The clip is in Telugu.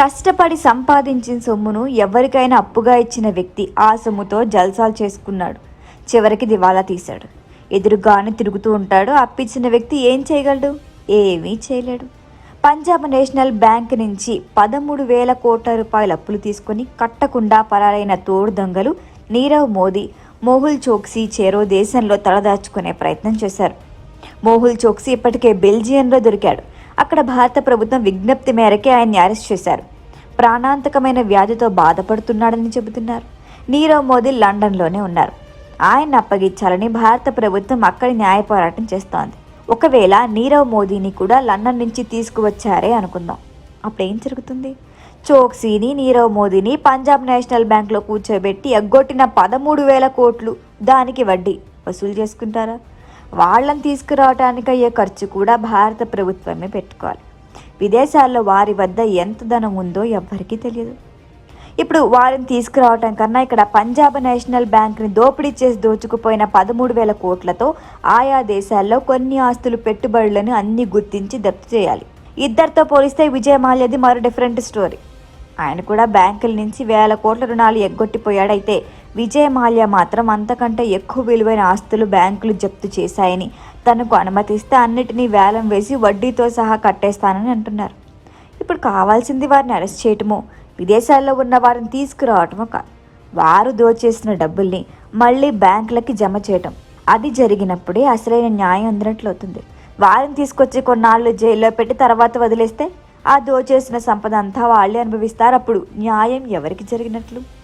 కష్టపడి సంపాదించిన సొమ్మును ఎవరికైనా అప్పుగా ఇచ్చిన వ్యక్తి ఆ సొమ్ముతో జల్సాలు చేసుకున్నాడు. చివరికి దివాలా తీశాడు. ఎదురుగానే తిరుగుతూ ఉంటాడు. అప్పిచ్చిన వ్యక్తి ఏం చేయగలడు? ఏమీ చేయలేడు. పంజాబ్ నేషనల్ బ్యాంక్ నుంచి పదమూడు వేల కోట్ల రూపాయల అప్పులు తీసుకొని కట్టకుండా పరారైన తోడు దొంగలు నీరవ్ మోదీ మోహుల్ చోక్సీ చేరో దేశంలో తలదాచుకునే ప్రయత్నం చేశారు. మోహుల్ చోక్సీ ఇప్పటికే బెల్జియంలో దొరికాడు. అక్కడ భారత ప్రభుత్వం విజ్ఞప్తి మేరకే ఆయన్ని అరెస్ట్ చేశారు. ప్రాణాంతకమైన వ్యాధితో బాధపడుతున్నాడని చెబుతున్నారు. నీరవ్ మోదీ లండన్లోనే ఉన్నారు. ఆయన్ని అప్పగించాలని భారత ప్రభుత్వం అక్కడి న్యాయ పోరాటం చేస్తోంది. ఒకవేళ నీరవ్ మోదీని కూడా లండన్ నుంచి తీసుకువచ్చారే అనుకుందాం. అప్పుడు ఏం జరుగుతుంది? చోక్సీని నీరవ్ మోదీని పంజాబ్ నేషనల్ బ్యాంక్లో కూర్చోబెట్టి ఎగ్గొట్టిన పదమూడు వేల కోట్లు దానికి వడ్డీ. వసూలు చేసుకుంటారా? వాళ్ళని తీసుకురావడానికి అయ్యే ఖర్చు కూడా భారత ప్రభుత్వమే పెట్టుకోవాలి. విదేశాల్లో వారి వద్ద ఎంత ధనం ఉందో ఎవ్వరికీ తెలియదు. ఇప్పుడు వారిని తీసుకురావటం కన్నా ఇక్కడ పంజాబ్ నేషనల్ బ్యాంక్ని దోపిడీ చేసి దోచుకుపోయిన పదమూడు వేల కోట్లతో ఆయా దేశాల్లో కొన్ని ఆస్తులు పెట్టుబడులను అన్ని గుర్తించి దత్తు చేయాలి. ఇద్దరితో పోలిస్తే విజయ మాల్యది మరో డిఫరెంట్ స్టోరీ. ఆయన కూడా బ్యాంకుల నుంచి వేల కోట్ల రుణాలు ఎగ్గొట్టిపోయాడైతే విజయమాల్య మాత్రం అంతకంటే ఎక్కువ విలువైన ఆస్తులు బ్యాంకులు జప్తు చేశాయని తనకు అనుమతిస్తే అన్నిటినీ వేలం వేసి వడ్డీతో సహా కట్టేస్తానని అంటున్నారు. ఇప్పుడు కావాల్సింది వారిని అరెస్ట్ చేయటమో విదేశాల్లో ఉన్న వారిని తీసుకురావటమో కాదు. వారు దోచేసిన డబ్బుల్ని మళ్ళీ బ్యాంకులకి జమ చేయటం. అది జరిగినప్పుడే అసలైన న్యాయం అందినట్లు అవుతుంది వారిని తీసుకొచ్చి కొన్నాళ్ళు జైల్లో పెట్టి తర్వాత వదిలేస్తే ఆ దోచేసిన సంపద అంతా వాళ్ళే అనుభవిస్తారు. అప్పుడు న్యాయం ఎవరికి జరిగినట్లు?